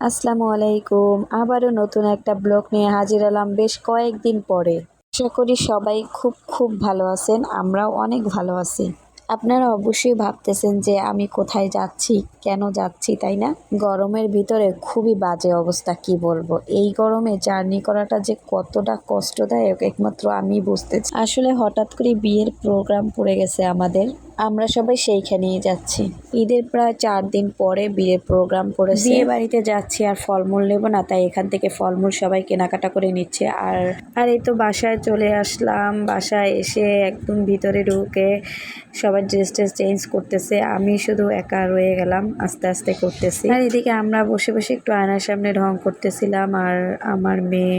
আসসালামু আলাইকুম। আবারও নতুন একটা ব্লগ নিয়ে হাজির হলাম বেশ কয়েকদিন পরে। আশা করি সবাই খুব খুব ভালো আছেন, আমরাও অনেক ভালো আছি। আপনারা অবশ্যই ভাবতেছেন যে আমি কোথায় যাচ্ছি, কেন যাচ্ছি, তাই না? গরমের ভিতরে খুবই বাজে অবস্থা, কি বলব? এই গরমে জার্নি করাটা যে কতটা কষ্টদায়ক, একমাত্র আমি বুঝতেছি। আসলে হঠাৎ করে বিয়ের প্রোগ্রাম পড়ে গেছে আমাদের। আমরা সবাই সেইখানেই যাচ্ছি। ঈদের প্রায় চার দিন পরে বিয়ের প্রোগ্রাম পড়েছে বিয়ে বাড়িতে যাচ্ছি আর ফলমূল নেব না তাই এখান থেকে ফলমূল সবাই কেনাকাটা করে নিচ্ছে। আর আর এই তো বাসায় চলে আসলাম। বাসায় এসে একদম ভিতরে ঢুকে সবার ড্রেস ট্রেস চেঞ্জ করতেছে। আমি শুধু একা রয়ে গেলাম আস্তে আস্তে করতেছি। আর এদিকে আমরা বসে বসে একটু আয়নার সামনে ঢং করতেছিলাম। আর আমার মেয়ে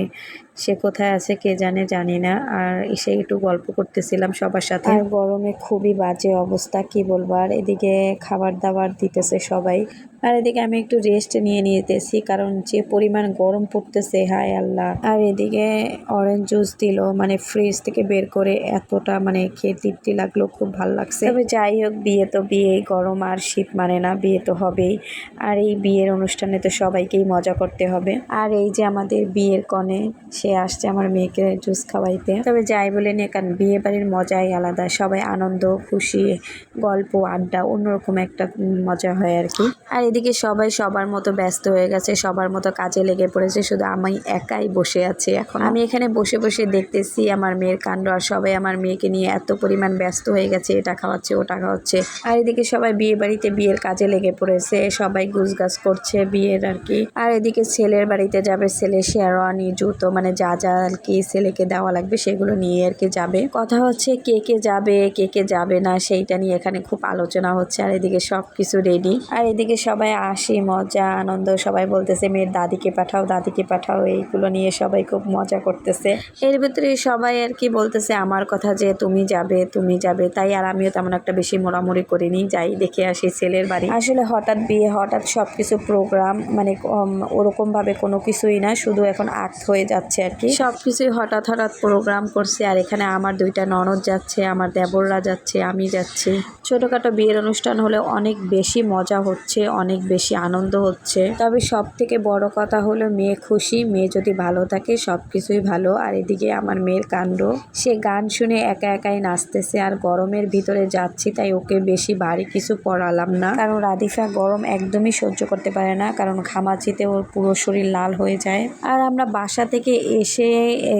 সে কোথায় আছে কে জানে জানি না। আর এসে একটু গল্প করতেছিলাম সবার সাথে। আর গরমে খুবই বাজে অবস্থা কি বলব? আর এদিকে খাবার দাবার দিতেছে সবাই। আর এদিকে আমি একটু রেস্ট নিয়ে নিতেছি, কারণ যে পরিমাণ গরম পড়তেছে, হায় আল্লাহ। আর এদিকে অরেঞ্জ জুস দিল মানে ফ্রিজ থেকে বের করে এতটা মানে খেয়ে তৃপ্তি লাগল, খুব ভালো লাগছে। তবে যাই হোক, বিয়ে তো বিয়ে গরম আর শীত মানে না, বিয়ে তো হবেই। আর এই বিয়ের অনুষ্ঠানে তো সবাইকেই মজা করতে হবে। আর এই যে আমাদের বিয়ের কনে, সে আসছে আমার মেয়েকে জুস খাওয়াইতে। তবে যাই বলে নিয়ে কারণ বিয়ে বাড়ির মজাই আলাদা, সবাই আনন্দ, খুশি, গল্প, আড্ডা, অন্যরকম একটা মজা হয় আর কি। আর এদিকে সবাই সবার মতো ব্যস্ত হয়ে গেছে, সবার মতো কাজে লেগে পড়েছে, শুধু আমি একাই বসে আছি এখন। আমি এখানে বসে বসে দেখতেছি আমার মেয়ের কাণ্ড আর সবাই আমার মেয়েকে নিয়ে এত পরিমাণ ব্যস্ত হয়ে গেছে, এটা খাওয়াচ্ছে, ওটা খাওয়াচ্ছে। আর এদিকে সবাই বিয়ে বাড়িতে বিয়ের কাজে লেগে পড়েছে, সবাই গুজগাছ করছে বিয়ের আর কি। আর এদিকে ছেলের বাড়িতে যাবে ছেলে শেরওয়ানি, জুতো মানে যা যা আর কি ছেলেকে দেওয়া লাগবে সেগুলো নিয়ে আর কি যাবে। কথা হচ্ছে কে কে যাবে, কে কে যাবে না, সেইটা নিয়ে এখানে খুব আলোচনা হচ্ছে, আর এদিকে সব কিছু রেডি আর এদিকে সবাই আসি, মজা, আনন্দ, সবাই বলতেছে, মেয়ের দাদিকে পাঠাও দাদিকে পাঠাও। এইগুলো নিয়ে সবাই খুব মজা করতেছে। এর ভিতরে সবাই আর কি বলতেছে, আমার কথা যে তুমি যাবে তুমি যাবে। তাই আর আমিও তেমন একটা বেশি মোড়ামুড়ি করিনি, যাই দেখে আসি ছেলের বাড়ি। আসলে হঠাৎ বিয়ে, হঠাৎ সব কিছু প্রোগ্রাম মানে ওরকম ভাবে কোনো কিছুই না, শুধু এখন আক্ট হয়ে যাচ্ছে আর কি। সব কিছুই হঠাৎ হঠাৎ প্রোগ্রাম করছে, আর এখানে আমার দুইটা ননদ যাচ্ছে, আমার দেবররা যাচ্ছে, আমি যাচ্ছি। ছোটোখাটো বিয়ের অনুষ্ঠান হলে অনেক বেশি মজা হচ্ছে অনেক বেশি আনন্দ হচ্ছে। তবে সব থেকে বড় কথা হলো মেয়ে খুশি, মেয়ে যদি ভালো থাকে সব কিছুই ভালো। আর এদিকে আমার মেয়ের কাণ্ড। সে গান শুনে একা একাই নাচতেছে আর গরমের ভিতরে যাচ্ছি, তাই ওকে বেশি ভারী কিছু পড়ালাম না। কারণ রাধিফা গরম একদমই সহ্য করতে পারে না, কারণ ঘামাচিতে ওর পুরো শরীর লাল হয়ে যায়। আর আমরা বাসা থেকে এসে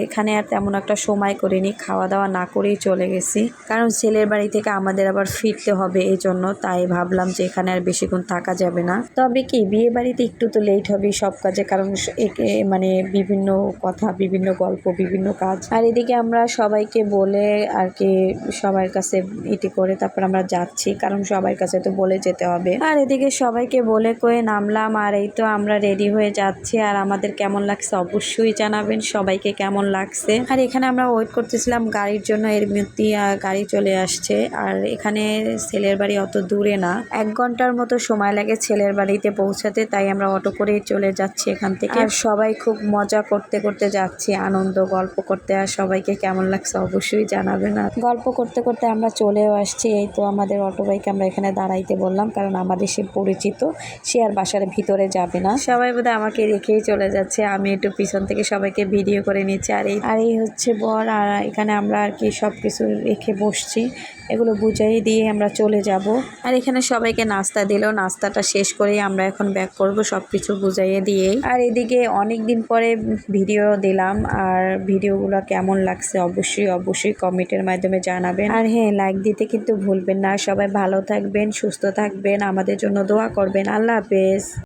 এখানে আর তেমন একটা সময় করিনি খাওয়া দাওয়া না করেই চলে গেছি। কারণ ছেলের বাড়ি থেকে আমাদের আবার ফিরতে হবে এই জন্য তাই ভাবলাম যে এখানে আর বেশিক্ষণ থাকা যাবে না। তবে কি, বিয়ে বাড়িতে একটু তো লেট হবে সব কাজে, কারণ মানে বিভিন্ন কথা, বিভিন্ন গল্প, বিভিন্ন কাজ। আর এদিকে আমরা সবাইকে বলে আর কি সবার কাছে ইটি করে তারপর আমরা যাচ্ছি, কারণ সবার কাছে তো বলে যেতে হবে। আর এদিকে সবাইকে বলে কয়ে নামলাম, আর এই তো আমরা রেডি হয়ে যাচ্ছি। আর আমাদের কেমন লাগছে অবশ্যই জানাবেন, সবাইকে কেমন লাগছে। আর এখানে আমরা ওয়েট করতেছিলাম গাড়ির জন্য, এর মধ্যে গাড়ি চলে আসছে। আর এখানে ছেলের বাড়ি অত দূরে না। এক ঘণ্টার মতো সময় লাগে ছেলের বাড়িতে পৌঁছাতে তাই আমরা অটো করেই চলে যাচ্ছি এখান থেকে। আর সবাই খুব মজা করতে করতে যাচ্ছি আনন্দ গল্প করতে। আর সবাইকে কেমন লাগছে অবশ্যই জানাবেন। আর গল্প করতে করতে আমরা চলেও আসছি। এই তো আমাদের অটো বাইকে আমরা এখানে দাঁড়াইতে বললাম কারণ আমাদের সে পরিচিত সে আর বাসার ভিতরে যাবে না। সবাই বোধহয় আমাকে রেখেই চলে যাচ্ছে। আমি একটু পিছন থেকে সবাইকে ভিডিও করে নিচ্ছি। আর এই আর এই হচ্ছে বর আর এখানে আমরা আর কি সব কিছু রেখে বসছি। এগুলো বুঝাই দিয়ে আমরা চলে যাব। আর এখানে সবাইকে নাস্তা দিল। নাস্তাটা শেষ করেই আমরা এখন ব্যাক করব সব কিছু বুঝাইয়ে দিয়ে আর এদিকে অনেক দিন পরে ভিডিও দিলাম, আর ভিডিওগুলো কেমন লাগছে অবশ্যই অবশ্যই কমেন্টের মাধ্যমে জানাবেন। আর হ্যাঁ লাইক দিতে কিন্তু ভুলবেন না। সবাই ভালো থাকবেন, সুস্থ থাকবেন। আমাদের জন্য দোয়া করবেন। আল্লাহ হাফেজ।